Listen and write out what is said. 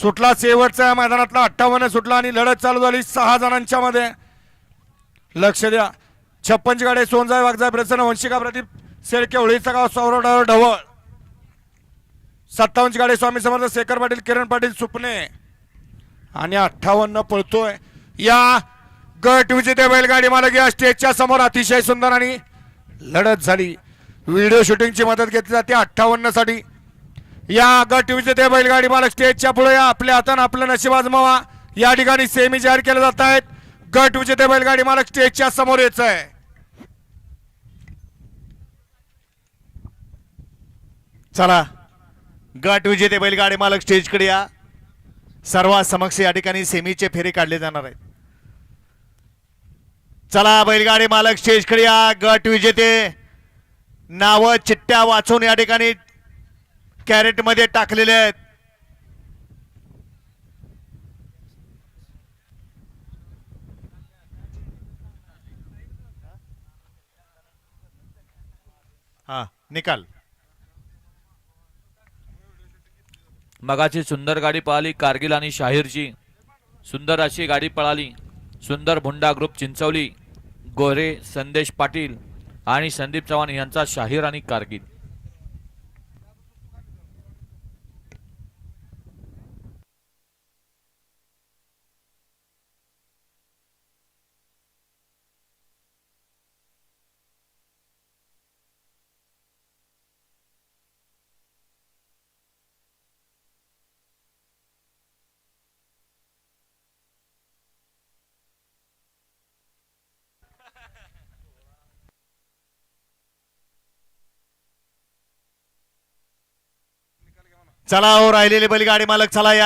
सुटला शेवटचा मैदानातला अठ्ठावन्न सुटला आणि लढत चालू झाली सहा जणांच्या मध्ये. लक्ष द्या. छप्पनची गाडी सोनजाय वागजाय प्रसन्न वंशिका प्रदीप सेडके होळीचा गाव सौरव ढवळ. सत्तावन्नची गाडी स्वामी समर्थ शेखर पाटील किरण पाटील सुपणे. आणि अठ्ठावन्न पळतोय. या गट विजेते बैलगाडी मालक या स्टेजच्या समोर अतिशय सुंदर आणि लढत झाली. व्हिडिओ शूटिंगची मदत घेतली जाते. अठ्ठावन्नसाठी या गट विजेते बैलगाडी मालक स्टेजच्या पुढे या. आपल्या हातानं आपलं नशीब आजमावा. या ठिकाणी सेमी जाहीर केल्या जात आहेत. गट विजेते बैलगाडी मालक स्टेजच्या समोर यायचं आहे. चला. गट विजेते बैलगाडी मालक स्टेजकडे या. सर्वात समक्ष या ठिकाणी सेमीचे फेरे काढले जाणार आहेत. चला बैलगाडी मालक स्टेजकडे या. गट विजेते नाव चिट्ट्या वाचून या ठिकाणी कॅरेटमध्ये टाकलेले आहेत. हा निकाल. मगाची सुंदर गाडी पळाली कारगिल आणि शाहीरची. सुंदर अशी गाडी पळाली. सुंदर भुंडा ग्रुप चिंचवली. गोरे संदेश पाटील आणि संदीप चव्हाण यांचा शाहीर आणि कारगिल. चला हो राहिलेले बैलगाडी मालक चला या